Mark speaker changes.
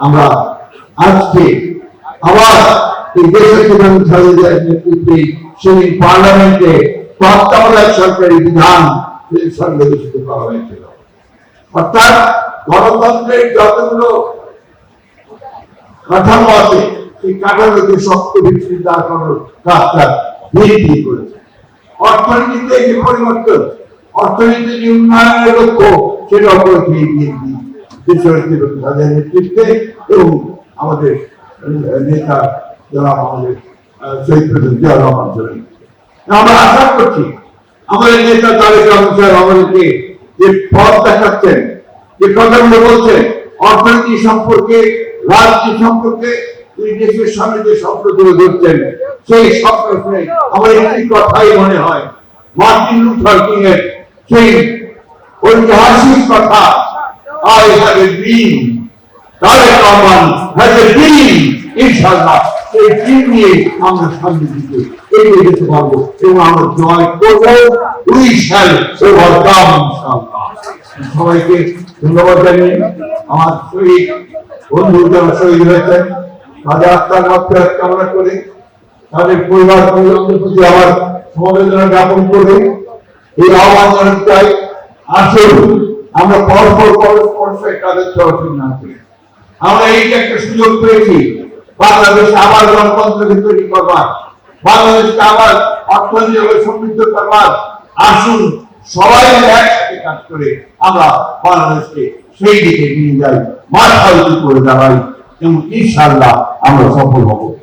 Speaker 1: আমরা আজকে আবার এই দেশের খালেদার নেতৃত্বে সেই পার্লামেন্টে তত্ত্বাবধায়ক সরকারি বিধান সংবিধিত করা হয়েছিল। অর্থাৎ গণতন্ত্রের যতগুলো কাঠামো আছে সেই কাঠামোকে শক্ত ভিত্তি দাঁড় করানোর কাজটা করেছে। অর্থনীতিতে যে পরিবর্তন অর্থনীতি যে উন্নয়নের লক্ষ্য সেটা দিয়ে তাদের নেতৃত্বে এবং আমাদের নেতা যারা আমাদের অর্থনীতি সম্পর্কে, রাজনীতি সম্পর্কে দেশের সামনে যে স্বপ্ন তুলে ধরছেন, সেই স্বপ্ন আমার একটি কথাই মনে হয় মার্টিন সেই ঐতিহাসিক কথা I have a dream Tarek Rahman has a dream ইনশাআল্লাহ এই ড্রিম নিয়ে আমরা সামনে দিকে এগিয়ে যেতে পারব এবং আমরা জয় করব উই শ্যাল ওভারকাম সবাইকে ধন্যবাদ জানিয়ে আমার শহীদ বন্ধু যারা শহীদ হয়েছেন, তাদের আত্মার মাত্রা কামনা করে। তাদের পরিবার পরিজনদের প্রতি আমার সমবেদনা জ্ঞাপন করে। এই আহ্বান চাই। আসুন। আমরা পরস্পর পরস্পর কাদের চলাচল না করি। আমরা এই একটা সুযোগ পেয়েছি। বাংলাদেশ আবার গণতন্ত্রকে তৈরি করবার। বাংলাদেশকে আবার অর্থনীতিভাবে সমৃদ্ধ করবার। আসুন সবাই একসাথে কাজ করে আমরা বাংলাদেশকে সেই দিকে নিয়ে যাই। মাথা উঁচু করে দাঁড়াই। এবং ইনশাল্লাহ আমরা সফল হব।